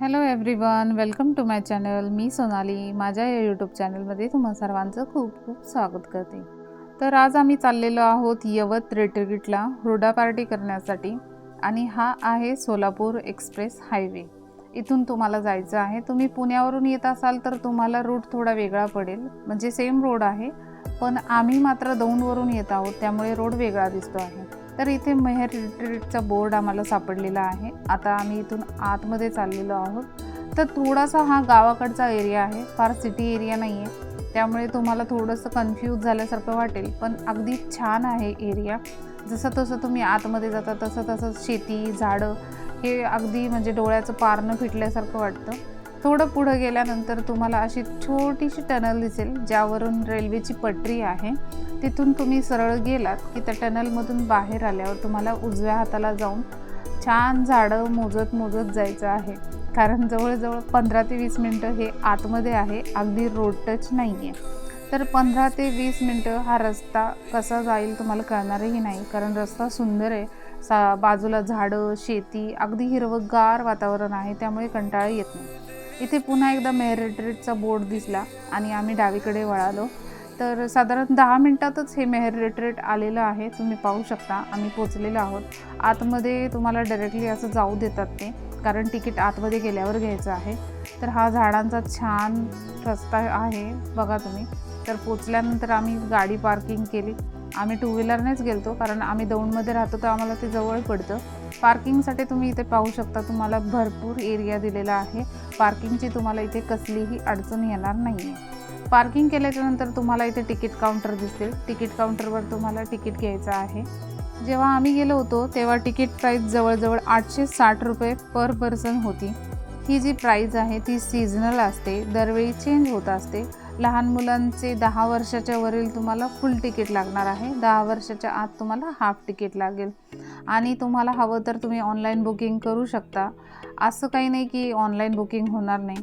Hello everyone welcome to my channel मी सोनाली. माझ्या या YouTube चॅनलमध्ये तुम्हा सर्वांचं खूप खूप स्वागत करते. तर आज आम्ही चाललेलो आहोत यवत रेटगिटला हुरडा पार्टी करण्यासाठी आणि हा आहे सोलापूर एक्सप्रेस हायवे. इथून तुम्हाला जायचं आहे. तुम्ही पुण्यावरून येत असाल तर तुम्हाला रूट थोडा वेगळा पडेल. म्हणजे सेम रोड आहे पण आम्ही मात्र दौंडवरून येत आहोत त्यामुळे रोड वेगळा दिसतो आहे. तर इथे मेहर रिट्रीटचा बोर्ड आम्हाला सापडलेला आहे. आता आम्ही इथून आतमध्ये चाललेलो आहोत. तर थोडासा हा गावाकडचा एरिया आहे. फार सिटी एरिया नाही आहे त्यामुळे तुम्हाला थोडंसं कन्फ्यूज झाल्यासारखं वाटेल. पण अगदी छान आहे एरिया जसं तसं तुम्ही आतमध्ये जाता तसं तसं शेती झाडं हे अगदी म्हणजे डोळ्याचं पारणं फिटल्यासारखं वाटतं. थोडं पुढं गेल्यानंतर तुम्हाला अशी छोटीशी टनल दिसेल ज्यावरून रेल्वेची पटरी आहे. तिथून तुम्ही सरळ गेलात की त्या टनलमधून बाहेर आल्यावर तुम्हाला उजव्या हाताला जाऊन छान झाडं मोजत मोजत जायचं आहे. कारण जवळजवळ पंधरा ते वीस मिनटं हे आतमध्ये आहे अगदी रोड टच नाही आहे तर पंधरा ते वीस मिनटं हा रस्ता कसा जाईल तुम्हाला कळणारही नाही. कारण रस्ता सुंदर आहे. सा बाजूला झाडं शेती अगदी हिरवंगार वातावरण आहे. त्यामुळे कंटाळा येत नाही. इथे पुन्हा एकदा मेहर रिट्रीटचा बोर्ड दिसला आणि आम्ही डावीकडे वळालो. तर साधारण दहा मिनटातच हे मेहर रिट्रीट आलेलं आहे. तुम्ही पाहू शकता आम्ही पोचलेलो आहोत. आतमध्ये तुम्हाला डायरेक्टली असं जाऊ देतात ते कारण तिकीट आतमध्ये गेल्यावर घ्यायचं आहे. तर हा झाडांचा छान रस्ता आहे बघा तुम्ही. तर पोचल्यानंतर आम्ही गाडी पार्किंग केली. आम्ही टू व्हीलरनेच गेलतो कारण आम्ही दौंडमध्ये राहतो तर आम्हाला ते जवळ पडतं. पार्किंगसाठी तुम्ही इथे पाहू शकता तुम्हाला भरपूर एरिया दिलेला आहे. पार्किंगची तुम्हाला इथे कसलीही अडचण येणार नाही आहे पार्किंग केल्याच्यानंतर तुम्हाला इथे तिकीट काउंटर दिसतील तिकीट काउंटरवर तुम्हाला तिकीट घ्यायचं आहे. जेव्हा आम्ही गेलो होतो तेव्हा तिकीट प्राईस जवळजवळ आठशे साठ रुपये पर पर्सन होती. ही जी प्राईज आहे ती सीझनल असते. दरवेळी चेंज होत असते. लहान मुलांचे दहा वर्षाच्या वरील तुम्हाला फुल तिकीट लागणार आहे. दहा वर्षाच्या आत तुम्हाला हाफ तिकीट लागेल. आणि तुम्हाला हवं तर तुम्ही ऑनलाईन बुकिंग करू शकता. असं काही नाही की ऑनलाईन बुकिंग होणार नाही.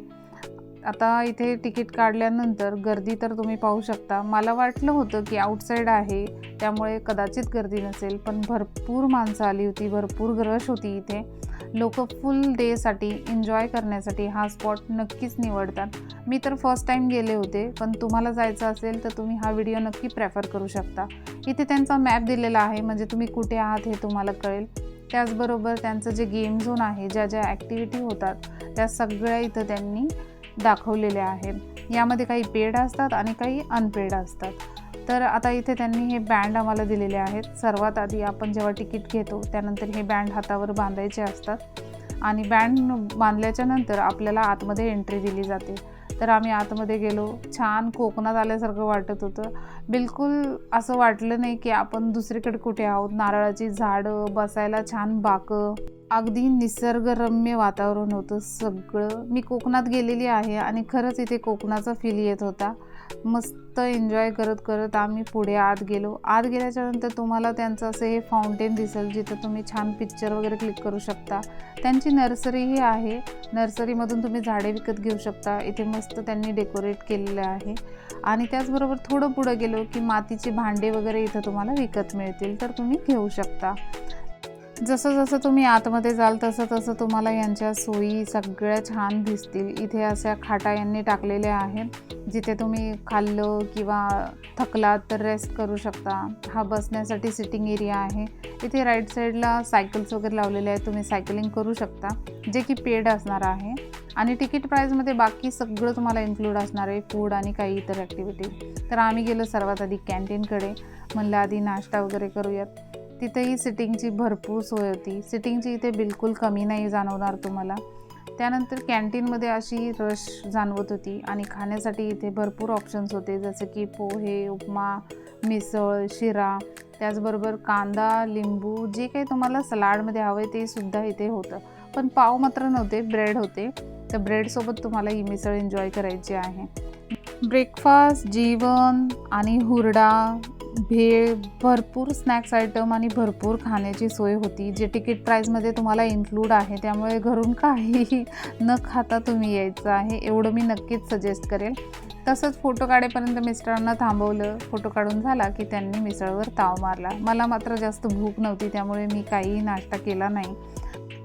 आता इथे तिकीट काढल्यानंतर गर्दी तर तुम्ही पाहू शकता. मला वाटलं होतं की आउटसाईड आहे त्यामुळे कदाचित गर्दी नसेल पण भरपूर माणसं आली होती भरपूर रश होती इथे. लोक फुल डेसाठी एन्जॉय करण्यासाठी हा स्पॉट नक्कीच निवडतात. मी तर फर्स्ट टाईम गेले होते पण तुम्हाला जायचं असेल तर तुम्ही हा व्हिडिओ नक्की प्रेफर करू शकता. इथे त्यांचा मॅप दिलेला आहे म्हणजे तुम्ही कुठे आहात हे तुम्हाला कळेल. त्याचबरोबर त्यांचं जे गेम झोन आहे ज्या ज्या ॲक्टिव्हिटी होतात त्या सगळ्या इथं त्यांनी दाखवलेल्या आहेत. यामध्ये काही पेड असतात आणि काही अनपेड असतात. तर आता इथे त्यांनी हे बँड आम्हाला दिलेले आहेत. सर्वात आधी आपण जेव्हा तिकीट घेतो त्यानंतर हे बँड हातावर बांधायचे असतात आणि बँड बांधल्याच्या नंतर आपल्याला आतमध्ये एंट्री दिली जाते. तर आम्ही आतमध्ये गेलो. छान कोकणात आल्यासारखं वाटत होतं. बिलकुल असं वाटलं नाही की आपण दुसरीकडे कुठे आहोत. नारळाची झाडं बसायला छान बाकं. अगदी निसर्गरम्य वातावरण होतं सगळं. मी कोकणात गेलेली आहे आणि खरंच इथे कोकणाचा फील येत होता. मस्त एन्जॉय करत करत आम्ही पुढे आत गेलो. आत गेल्याच्यानंतर तुम्हाला त्यांचं असं हे फाउंटेन दिसेल जिथं तुम्ही छान पिक्चर वगैरे क्लिक करू शकता. त्यांची नर्सरीही आहे. नर्सरीमधून तुम्ही झाडे विकत घेऊ शकता. इथे मस्त त्यांनी डेकोरेट केलेलं आहे. आणि त्याचबरोबर थोडं पुढं गेलो की मातीचे भांडे वगैरे इथं तुम्हाला विकत मिळतील तर तुम्ही घेऊ शकता. जसं जसं तुम्ही आतमध्ये जाल तसं तसं तुम्हाला यांच्या सोयी सगळ्या छान दिसतील. इथे अशा खाटा यांनी टाकलेल्या आहेत जिथे तुम्ही खाल्लं किंवा थकलात तर रेस्ट करू शकता. हा बसण्यासाठी सिटिंग एरिया आहे. इथे राईट साईडला सायकल्स वगैरे लावलेले आहेत तुम्ही सायकलिंग करू शकता जे की पेड असणार आहे. आणि तिकीट प्राईजमध्ये बाकी सगळं तुम्हाला इन्क्लूड असणार आहे फूड आणि काही इतर ॲक्टिव्हिटी तर आम्ही गेलो सर्वात आधी कॅन्टीनकडे म्हणलं आधी नाश्ता वगैरे करूयात. तिथेही सिटिंगची भरपूर सोय होती. सिटिंगची इथे बिलकुल कमी नाही जाणवणार तुम्हाला. त्यानंतर कॅन्टीनमध्ये अशी रश जाणवत होती आणि खाण्यासाठी इथे भरपूर ऑप्शन्स होते. जसं की पोहे उपमा मिसळ शिरा त्याचबरोबर कांदा लिंबू जे काही तुम्हाला सलाडमध्ये हवं आहे ते सुद्धा इथे होतं. पण पाव मात्र नव्हते ब्रेड होते. तर ब्रेडसोबत तुम्हाला ही मिसळ एन्जॉय करायची आहे. ब्रेकफास्ट जेवण आणि हुरडा भेळ भरपूर स्नॅक्स आयटम आणि भरपूर खाण्याची सोय होती. जे तिकीट प्राईजमध्ये तुम्हाला इन्क्लूड आहे त्यामुळे घरून काहीही न खाता तुम्ही यायचं आहे एवढं मी नक्कीच सजेस्ट करेल. तसंच फोटो काढेपर्यंत मिस्टरांना थांबवलं. फोटो काढून झाला की त्यांनी मिसळवर ताव मारला. मला मात्र जास्त भूक नव्हती त्यामुळे मी काहीही नाश्ता केला नाही.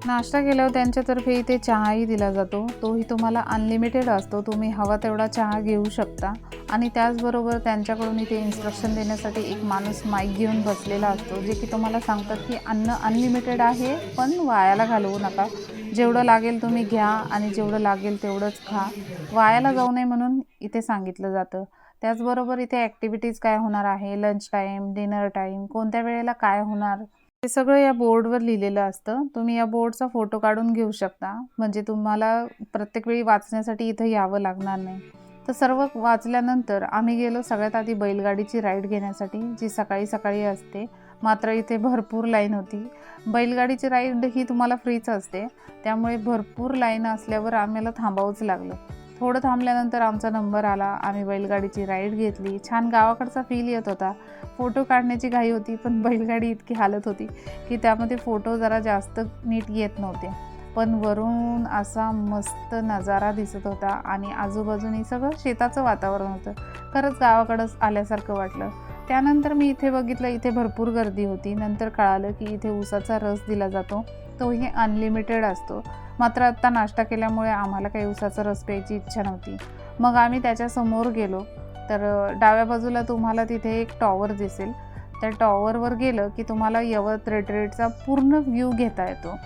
नाश्ता केल्यावर त्यांच्यातर्फे इथे चहाही दिला जातो. तोही तुम्हाला अनलिमिटेड असतो. तुम्ही हवा तेवढा चहा घेऊ शकता. आणि त्याचबरोबर त्यांच्याकडून इथे इन्स्ट्रक्शन देण्यासाठी एक माणूस माईक घेऊन बसलेला असतो जे की तुम्हाला सांगतात की अन्न अनलिमिटेड आहे पण वायाला घालवू नका. जेवढं लागेल तुम्ही घ्या आणि जेवढं लागेल तेवढंच खा. वायाला जाऊ नये म्हणून इथे सांगितलं जातं. त्याचबरोबर इथे ॲक्टिव्हिटीज काय होणार आहे? लंच टाईम डिनर टाईम कोणत्या वेळेला काय होणार? हे सगळं या बोर्डवर लिहिलेलं असतं. तुम्ही या बोर्डचा फोटो काढून घेऊ शकता. म्हणजे तुम्हाला प्रत्येक वेळी वाचण्यासाठी इथं यावं लागणार नाही. तर सर्व वाचल्यानंतर आम्ही गेलो सगळ्यात आधी बैलगाडीची राईड घेण्यासाठी जी सकाळी सकाळी असते. मात्र इथे भरपूर लाईन होती. बैलगाडीची राईड ही तुम्हाला फ्रीच असते. त्यामुळे भरपूर लाईन असल्यावर आम्हाला थांबावंच लागलं. थोडं थांबल्यानंतर आमचा नंबर आला. आम्ही बैलगाडीची राईड घेतली. छान गावाकडचा फील येत होता. फोटो काढण्याची घाई होती पण बैलगाडी इतकी हालत होती की त्यामध्ये फोटो जरा जास्त नीट येत नव्हते. पण वरून असा मस्त नजारा दिसत होता आणि आजूबाजूनी सगळं शेताचं वातावरण होतं. खरंच गावाकडंच आल्यासारखं वाटलं. त्यानंतर मी इथे बघितलं इथे भरपूर गर्दी होती. नंतर कळालं की इथे ऊसाचा रस दिला जातो. तोही अनलिमिटेड असतो. मात्र आत्ता नाश्ता केल्यामुळे आम्हाला काही उसाचा रस प्यायची इच्छा नव्हती. मग आम्ही त्याच्यासमोर गेलो. तर डाव्या बाजूला तुम्हाला तिथे एक टॉवर दिसेल. त्या टॉवरवर गेलं की तुम्हाला यवत रेटरेटचा पूर्ण व्ह्यू घेता येतो.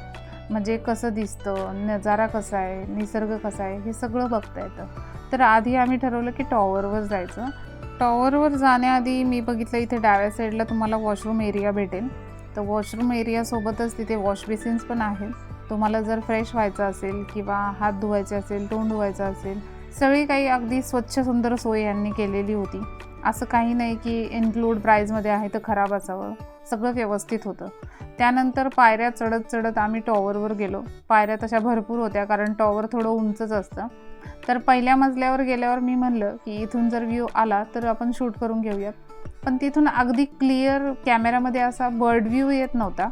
म्हणजे कसं दिसतं नजारा कसा आहे निसर्ग कसा आहे हे सगळं बघता येतं. तर आधी आम्ही ठरवलं की टॉवरवर जायचं. टॉवरवर जाण्याआधी मी बघितलं इथे डाव्या साईडला तुम्हाला वॉशरूम एरिया भेटेल. तर वॉशरूम एरियासोबतच तिथे वॉश बेसिन्स पण आहेत. तुम्हाला जर फ्रेश व्हायचं असेल किंवा हात धुवायचे असेल तोंड धुवायचं असेल सगळी काही अगदी स्वच्छ सुंदर सोय यांनी केलेली होती. असं काही नाही की इन्क्लूड प्राईजमध्ये आहे तर खराब असावं. सगळं व्यवस्थित होतं. त्यानंतर पायऱ्या चढत चढत आम्ही टॉवरवर गेलो. पायऱ्या तशा भरपूर होत्या कारण टॉवर थोडं उंचच असतं. तर पहिल्या मजल्यावर गेल्यावर मी म्हणलं की इथून जर व्ह्यू आला तर आपण शूट करून घेऊयात. पण तिथून अगदी क्लिअर कॅमेरामध्ये असा बर्ड व्ह्यू येत नव्हता.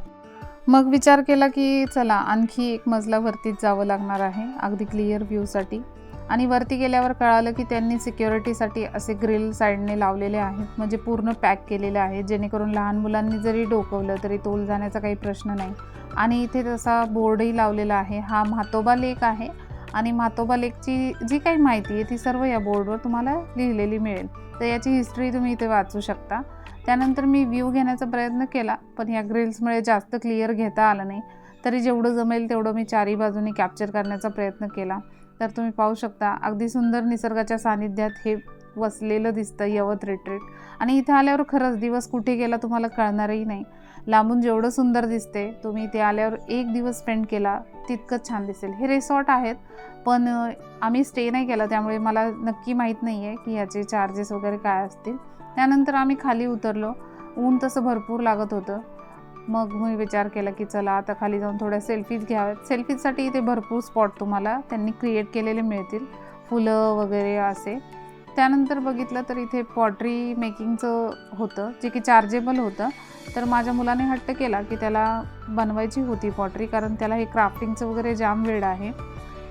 मग विचार केला की चला आणखी एक मजला वरतीच जावं लागणार आहे अगदी क्लिअर व्ह्यूसाठी आणि वरती गेल्यावर कळालं की त्यांनी सिक्युरिटीसाठी असे ग्रिल साईडने लावलेले आहेत. म्हणजे पूर्ण पॅक केलेले आहे. जेणेकरून लहान मुलांनी जरी डोकवलं तरी तोल जाण्याचा काही प्रश्न नाही. आणि इथे तसा बोर्डही लावलेला आहे. हा म्हातोबा लेक आहे. आणि म्हातोबा लेकची जी काही माहिती आहे ती सर्व या बोर्डवर तुम्हाला लिहिलेली मिळेल. तर याची हिस्ट्री तुम्ही इथे वाचू शकता. त्यानंतर मी व्ह्यू घेण्याचा प्रयत्न केला पण ह्या ग्रिल्समुळे जास्त क्लिअर घेता आलं नाही. तरी जेवढं जमेल तेवढं मी चारी बाजूनी कॅप्चर करण्याचा प्रयत्न केला. तर तुम्ही पाहू शकता अगदी सुंदर निसर्गाच्या सानिध्यात हे वसलेलं दिसतं यवत रिट्रीट आणि इथे आल्यावर खरंच दिवस कुठे गेला तुम्हाला कळणारही नाही. लांबून जेवढं सुंदर दिसते तुम्ही इथे आल्यावर एक दिवस स्पेंड केला तितकंच छान दिसेल. हे रिसॉर्ट आहेत पण आम्ही स्टे नाही केला त्यामुळे मला नक्की माहीत नाही आहे की याचे चार्जेस वगैरे काय असतील. त्यानंतर आम्ही खाली उतरलो. ऊन तसं भरपूर लागत होतं. मग मी विचार केला की चला आता खाली जाऊन थोड्या सेल्फीज घ्याव्यात. सेल्फीजसाठी इथे भरपूर स्पॉट तुम्हाला त्यांनी क्रिएट केलेले मिळतील. फुलं वगैरे असे. त्यानंतर बघितलं तर इथे पॉटरी मेकिंगचं होतं जे की चार्जेबल होतं. तर माझ्या मुलाने हट्ट केला की त्याला बनवायची होती पॉटरी कारण त्याला हे क्राफ्टिंगचं वगैरे जाम वेळ आहे.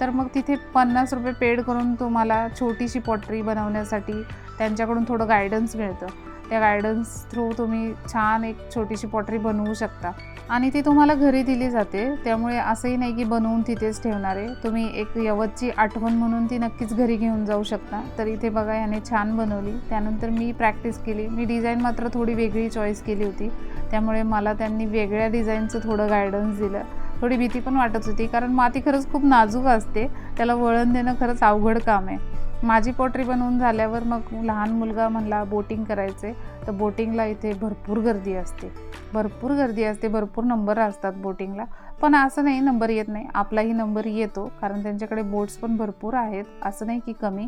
तर मग तिथे पन्नास रुपये पेड करून तुम्हाला छोटीशी पॉटरी बनवण्यासाठी त्यांच्याकडून थोडं गायडन्स मिळतं. त्या गायडन्स थ्रू तुम्ही छान एक छोटीशी पॉटरी बनवू शकता. आणि ती तुम्हाला घरी दिली जाते. त्यामुळे असंही नाही की बनवून तिथेच ठेवणार. आहे तुम्ही एक यवतची आठवण म्हणून ती नक्कीच घरी घेऊन जाऊ शकता. तर इथे बघा याने छान बनवली. त्यानंतर मी प्रॅक्टिस केली. मी डिझाईन मात्र थोडी वेगळी चॉईस केली होती. त्यामुळे मला त्यांनी वेगळ्या डिझाईनचं थोडं गायडन्स दिलं. थोडी भीती पण वाटत होती कारण माती खरंच खूप नाजूक असते. त्याला वळण देणं खरंच अवघड काम आहे. माझी पोटरी बनवून झाल्यावर मग लहान मुलगा म्हणला बोटिंग करायचे तर बोटिंगला इथे भरपूर गर्दी असते. भरपूर गर्दी असते भरपूर नंबर असतात बोटिंगला. पण असं नाही नंबर येत नाही. आपलाही नंबर येतो कारण त्यांच्याकडे बोट्स पण भरपूर आहेत. असं नाही की कमी.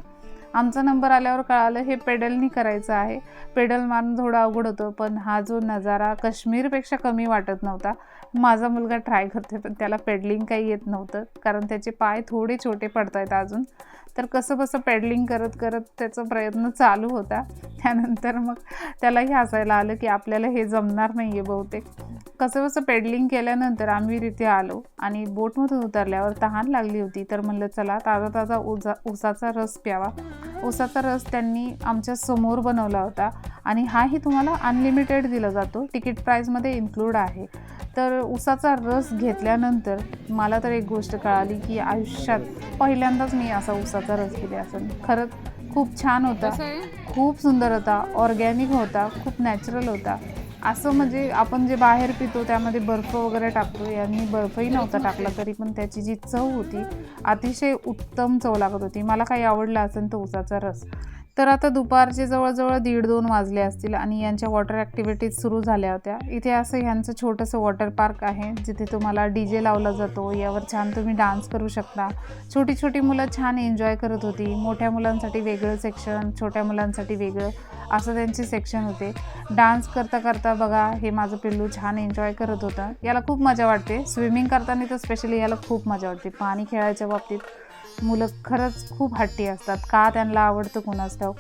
आमचा नंबर आल्यावर कळालं हे पेडलनी करायचं आहे. पेडल मारून थोडं अवघड होतं पण हा जो नजारा काश्मीरपेक्षा कमी वाटत नव्हता. माझा मुलगा ट्राय करतोय पण त्याला पेडलिंग काही येत नव्हतं. कारण त्याचे पाय थोडे छोटे पडत आहेत अजून. तर कसं बसं पेडलिंग करत करत त्याचा प्रयत्न चालू होता. त्यानंतर मग त्यालाही हसायला आलं की आपल्याला हे जमणार नाही आहे बहुतेक. कसं बसं पेडलिंग केल्यानंतर आम्ही तिथे आलो आणि बोटमधून उतरल्यावर तहान लागली होती. तर म्हणलं चला ताजा ताजा उजा उसाचा रस प्यावा. उसाचा रस त्यांनी आमच्यासमोर बनवला होता. आणि हाही तुम्हाला अनलिमिटेड दिला जातो. तिकीट प्राईजमध्ये इन्क्लूड आहे. तर उसाचा रस घेतल्यानंतर मला तर एक गोष्ट कळाली की आयुष्यात पहिल्यांदाच मी असा उसाचा रस पिले असेल. खरंच खूप छान होता. खूप सुंदर होता. ऑर्गॅनिक होता. खूप नॅचरल होता. असं म्हणजे आपण जे बाहेर पितो त्यामध्ये बर्फ वगैरे टाकतो यांनी बर्फही नव्हता टाकला तरी पण त्याची जी चव होती अतिशय उत्तम चव लागत होती. मला काही आवडलं असेल तर उसाचा रस. तर आता दुपारचे जवळजवळ दीड दोन वाजले असतील आणि यांच्या वॉटर ॲक्टिव्हिटीज सुरू झाल्या होत्या. इथे असं ह्यांचं छोटंसं वॉटर पार्क आहे जिथे तुम्हाला डी जे लावला जातो. यावर छान तुम्ही डान्स करू शकता. छोटी छोटी मुलं छान एन्जॉय करत होती. मोठ्या मुलांसाठी वेगळं सेक्शन छोट्या मुलांसाठी वेगळं असं त्यांचे सेक्शन होते. डान्स करता करता बघा हे माझं पिल्लू छान एन्जॉय करत होतं. याला खूप मजा वाटते. स्विमिंग करताना तर स्पेशली याला खूप मजा वाटते. पाणी खेळायच्या बाबतीत मुलं खरंच खूप हट्टी असतात. का त्यांना आवडतं कोणाच ठाऊक?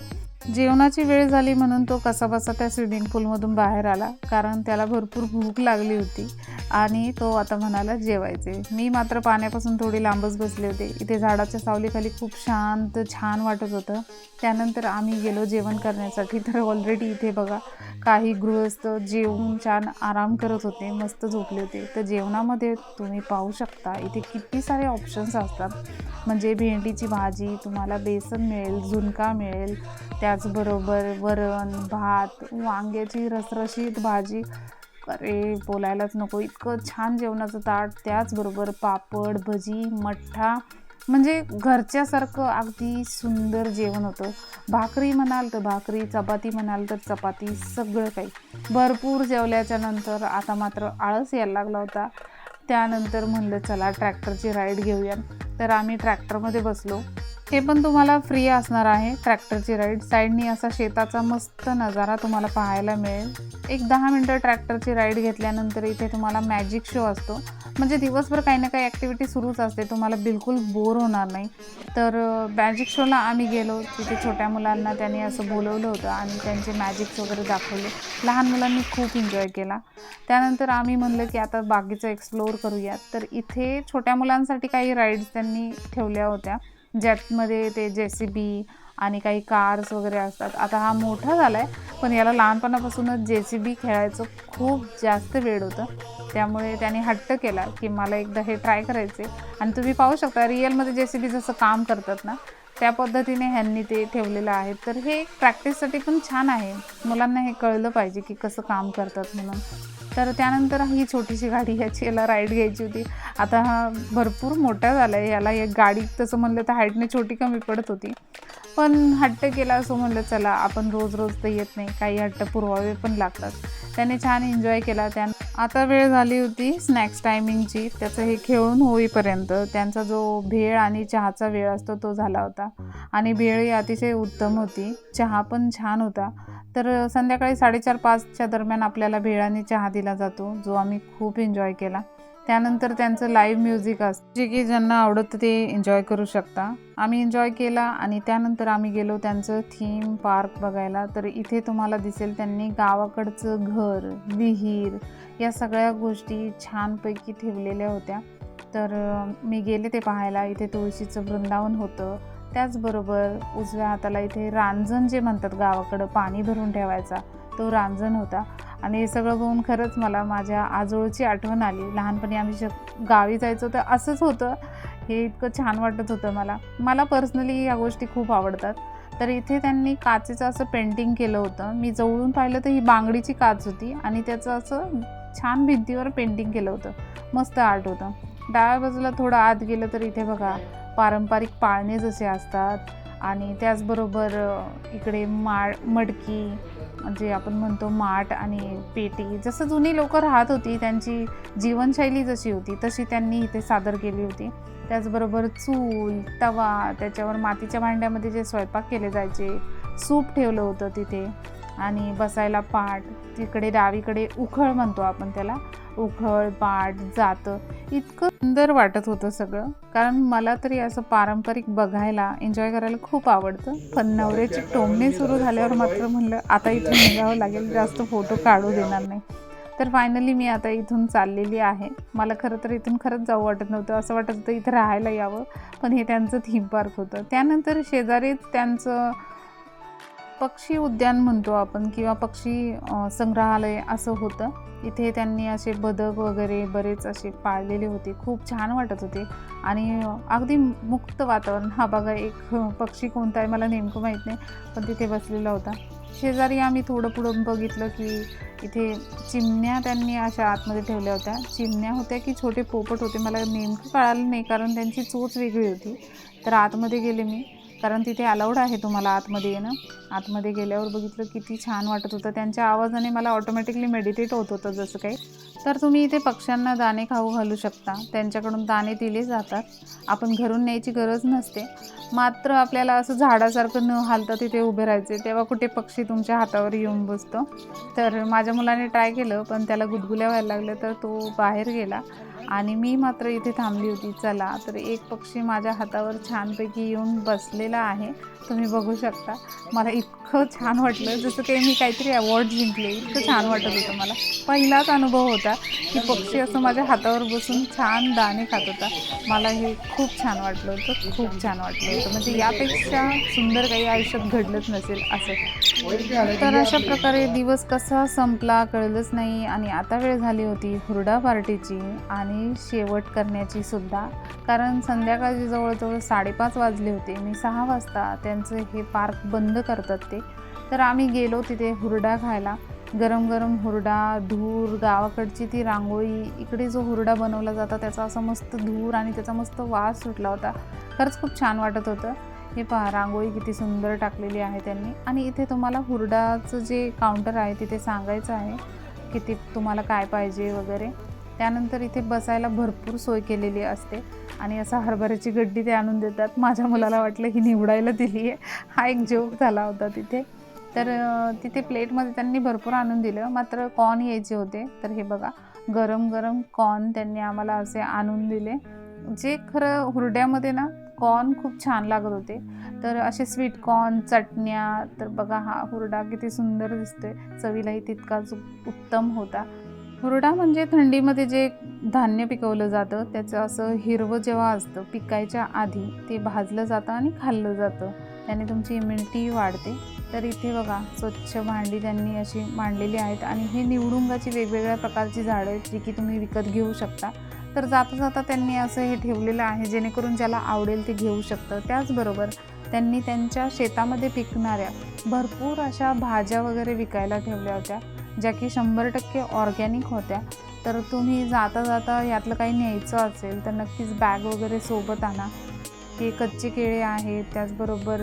जेवणाची वेळ झाली म्हणून तो कसाबसा त्या स्विमिंग पूलमधून बाहेर आला कारण त्याला भरपूर भूक लागली होती आणि तो आता म्हणाला जेवायचे. मी मात्र पाण्यापासून थोडी लांबच बसले होते. इथे झाडाच्या सावलीखाली खूप शांत छान वाटत होतं. त्यानंतर आम्ही गेलो जेवण करण्यासाठी. तर ऑलरेडी इथे बघा काही गृहस्थ जेवून छान आराम करत होते मस्त झोपले होते. तर जेवणामध्ये तुम्ही पाहू शकता इथे किती सारे ऑप्शन्स असतात. म्हणजे भेंडीची भाजी तुम्हाला बेसन मिळेल झुणका मिळेल त्या त्याचबरोबर वरण भात वांग्याची रसरशीत भाजी. अरे बोलायलाच नको. इतकं छान जेवणाचं ताट. त्याचबरोबर पापड भजी मठ्ठा. म्हणजे घरच्यासारखं अगदी सुंदर जेवण होतं. भाकरी म्हणाल तर भाकरी चपाती म्हणाल तर चपाती सगळं काही. भरपूर जेवल्याच्या नंतर आता मात्र आळस यायला लागला होता. त्यानंतर म्हणलं चला ट्रॅक्टरची राईड घेऊया. तर आम्ही ट्रॅक्टरमध्ये बसलो. हे पण तुम्हाला फ्री असणार आहे. ट्रॅक्टरची राईड साईडनी असा शेताचा मस्त नजारा तुम्हाला पाहायला मिळेल. एक दहा मिनटं ट्रॅक्टरची राईड घेतल्यानंतर इथे तुम्हाला मॅजिक शो असतो. म्हणजे दिवसभर काही ना काही ॲक्टिव्हिटी सुरूच असते. तुम्हाला बिलकुल बोर होणार नाही. तर मॅजिक शोला आम्ही गेलो. तिथे छोट्या मुलांना त्यांनी असं बोलवलं होतं आणि त्यांचे मॅजिक्स वगैरे दाखवले. लहान मुलांनी खूप एन्जॉय केला. त्यानंतर आम्ही म्हणलं की आता बाकीचं एक्सप्लोअर करूयात तर इथे छोट्या मुलांसाठी काही राईड्स त्यांनी ठेवल्या होत्या. ज्यामध्ये ते जे सी बी आणि काही कार्स वगैरे असतात. आता हा मोठा झाला आहे पण याला लहानपणापासूनच जे सी बी खेळायचं खूप जास्त वेळ होतं. त्यामुळे त्याने हट्ट केला की मला एकदा हे ट्राय करायचे आणि तुम्ही पाहू शकता रिअलमध्ये जे सी बी जसं काम करतात ना त्या पद्धतीने ह्यांनी ते ठेवलेलं आहे. तर हे प्रॅक्टिससाठी पण छान आहे. मुलांना हे कळलं पाहिजे की कसं काम करतात म्हणून. तर त्यानंतर ही छोटीशी गाडी ह्याची याला राईड घ्यायची होती. आता हा भरपूर मोठा झाला आहे याला एक गाडी तसं म्हणलं तर हाईटने छोटी कमी पडत होती. पण हट्ट केला असं म्हणलं चला आपण रोज रोज तर येत नाही. काही हट्ट पुरवावे पण लागतात. त्याने छान एन्जॉय केला. त्या आता वेळ झाली होती स्नॅक्स टायमिंगची त्याचं हे खेळून होईपर्यंत त्यांचा जो भेळ आणि चहाचा वेळ असतो तो झाला होता. आणि भेळ ही अतिशय उत्तम होती. चहा पण छान होता. तर संध्याकाळी साडेचार पाचच्या दरम्यान आपल्याला भेळाने चहा दिला जातो जो आम्ही खूप एन्जॉय केला. त्यानंतर त्यांचं लाईव्ह म्युझिक असतं जे की ज्यांना आवडतं ते एन्जॉय करू शकता. आम्ही एन्जॉय केला आणि त्यानंतर आम्ही गेलो त्यांचं थीम पार्क बघायला. तर इथे तुम्हाला दिसेल त्यांनी गावाकडचं घर विहीर या सगळ्या गोष्टी छानपैकी ठेवलेल्या होत्या. तर मी गेले ते पाहायला. इथे तुळशीचं वृंदावन होतं. त्याचबरोबर उजव्या हाताला इथे रांजण जे म्हणतात गावाकडं पाणी भरून ठेवायचा तो रांजण होता. आणि हे सगळं बघून खरंच मला माझ्या आजोळची आठवण आली. लहानपणी आम्ही श गावी जायचो तर असंच होतं. हे इतकं छान वाटत होतं मला. मला पर्सनली या गोष्टी खूप आवडतात. तर इथे त्यांनी काचेचं असं पेंटिंग केलं होतं. मी जवळून पाहिलं तर ही बांगडीची काच होती आणि त्याचं असं छान भिंतीवर पेंटिंग केलं होतं. मस्त आर्ट होतं. डाव्या बाजूला थोडं आत गेलं तर इथे बघा पारंपरिक पाळणे जसे असतात आणि त्याचबरोबर इकडे माळ मडकी जे आपण म्हणतो माठ आणि पेटी जसं जुनी लोकं राहत होती त्यांची जीवनशैली जशी होती तशी त्यांनी इथे सादर केली होती. त्याचबरोबर चूल तवा त्याच्यावर मातीच्या भांड्यामध्ये जे स्वयंपाक केले जायचे सूप ठेवलं होतं तिथे. आणि बसायला पाट तिकडे डावीकडे उखळ म्हणतो आपण त्याला. उखळ पाट जातं. इतकं सुंदर वाटत होतं सगळं. कारण मला तरी असं पारंपरिक बघायला एन्जॉय करायला खूप आवडतं. पण नवऱ्याची टोमणे सुरू झाल्यावर मात्र म्हणलं आता इथून निघावं लागेल जास्त फोटो काढू देणार नाही. तर फायनली मी आता इथून चाललेली आहे. मला खरं तर इथून खरंच जाऊ वाटत नव्हतं. असं वाटत होतं इथं राहायला यावं. पण हे त्यांचं थीम पार्क होतं. त्यानंतर शेजारीच त्यांचं पक्षी उद्यान म्हणतो आपण किंवा पक्षी संग्रहालय असं होतं. इथे त्यांनी असे बदक वगैरे बरेच असे पाळलेले होते. खूप छान वाटत होते. आणि अगदी मुक्त वातावरण. हा बघा एक पक्षी कोणता आहे मला नेमकं माहीत नाही पण तिथे बसलेला होता. शेजारी आम्ही थोडं पुढं बघितलं की इथे चिमण्या त्यांनी अशा आतमध्ये ठेवल्या होत्या. चिमण्या होत्या की छोटे पोपट होते. मला नेमकं कळालं नाही कारण त्यांची चोच वेगळी होती. तर आतमध्ये गेले मी. कारण तिथे अलाउड आहे तुम्हाला आतमध्ये येणं. आतमध्ये गेल्यावर बघितलं किती छान वाटत होतं. त्यांच्या आवाजाने मला ऑटोमॅटिकली मेडिटेट होत होतं जसं काही. तर तुम्ही इथे पक्ष्यांना दाणे खाऊ घालू शकता. त्यांच्याकडून दाणे दिले जातात. आपण घरून न्यायची गरज नसते. मात्र आपल्याला असं झाडासारखं न हालता तिथे उभे राहायचे. तेव्हा कुठे पक्षी तुमच्या हातावर येऊन बसतो. तर माझ्या मुलाने ट्राय केलं पण त्याला गुदगुल्या व्हायला लागल्या तर तो बाहेर गेला. आणि मी मात्र इथे थांबली होती. चला तर एक पक्षी माझ्या हातावर छानपैकी येऊन बसलेला आहे. तुम्ही बघू शकता. मला इतकं छान वाटलं जसं काही मी काहीतरी अवॉर्ड जिंकले. इतकं छान वाटत होतं मला. पहिलाच अनुभव होता की पक्षी असं माझ्या हातावर बसून छान दाणे खात होता. मला हे खूप छान वाटलं होतं खूप छान वाटलं होतं. म्हणजे यापेक्षा सुंदर काही आयुष्यात घडलंच नसेल असं. तर अशा प्रकारे दिवस कसा संपला कळलंच नाही आणि आता वेळ झाली होती हुरडा पार्टीची आणि शेवट करण्याची सुद्धा. कारण संध्याकाळची जवळजवळ साडेपाच वाजले होते मी सहा वाजता त्यांचं हे पार्क बंद करतात ते. तर आम्ही गेलो तिथे हुरडा खायला. गरम गरम हुरडा धूर गावाकडची ती रांगोळी इकडे जो हुरडा बनवला जाता त्याचा असा मस्त धूर आणि त्याचा मस्त वास सुटला होता. खरंच खूप छान वाटत होतं. हे पहा रांगोळी किती सुंदर टाकलेली आहे त्यांनी. आणि इथे तुम्हाला हुरडाचं जे काउंटर आहे तिथे सांगायचं आहे किती तुम्हाला काय पाहिजे वगैरे. त्यानंतर इथे बसायला भरपूर सोय केलेली असते. आणि असं हरभऱ्याची गड्डी ते आणून देतात. माझ्या मुलाला वाटलं ही निवडायला दिली आहे. हा एक जोक झाला होता तिथे. तर तिथे प्लेटमध्ये त्यांनी भरपूर आणून दिलं. मात्र कॉर्न यायचे होते. तर हे बघा गरम गरम कॉर्न त्यांनी आम्हाला असे आणून दिले. जे खरं हुरड्यामध्ये ना कॉर्न खूप छान लागत होते. तर असे स्वीट कॉर्न चटण्या तर बघा हा हुरडा किती सुंदर दिसतोय. चवीलाही तितकाच उत्तम होता. हुरडा म्हणजे थंडीमध्ये जे धान्य पिकवलं जातं त्याचं असं हिरवं जेव्हा असतं पिकायच्या आधी ते भाजलं जातं आणि खाल्लं जातं. त्याने तुमची इम्युनिटी वाढते. तर इथे बघा स्वच्छ भांडी त्यांनी अशी मांडलेली आहेत आणि हे निवडुंगाची वेगवेगळ्या प्रकारची झाडं आहेत जी की तुम्ही विकत घेऊ शकता. तर जाता जाता त्यांनी असं हे ठेवलेलं आहे जेणेकरून ज्याला आवडेल ते घेऊ शकतं. त्याचबरोबर त्यांनी त्यांच्या शेतामध्ये पिकणाऱ्या भरपूर अशा भाज्या वगैरे विकायला ठेवल्या होत्या ज्या की शंभर टक्के ऑर्गॅनिक होत्या. तर तुम्ही जाता जाता यातलं काही न्यायचं असेल तर नक्कीच बॅग वगैरे सोबत आणा. की कच्चे केळे आहेत त्याचबरोबर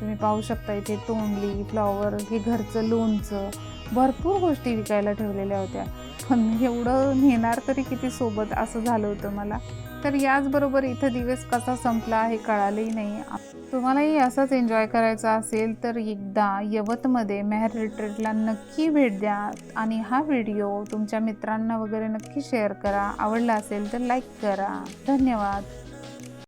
तुम्ही पाहू शकता इथे तोंडली फ्लॉवर हे घरचं लोणचं भरपूर गोष्टी विकायला ठेवलेल्या होत्या. पण एवढं नेणार तरी किती सोबत असं झालं होतं मला. तर याचबरोबर इथं दिवस कसा संपला हे कळालंही नाही. तुम्हालाही असंच एन्जॉय करायचा असेल तर एकदा यवतमध्ये मेहर रिट्रीटला नक्की भेट द्या आणि हा व्हिडिओ तुमच्या मित्रांना वगैरे नक्की शेअर करा. आवडला असेल तर लाईक करा. धन्यवाद.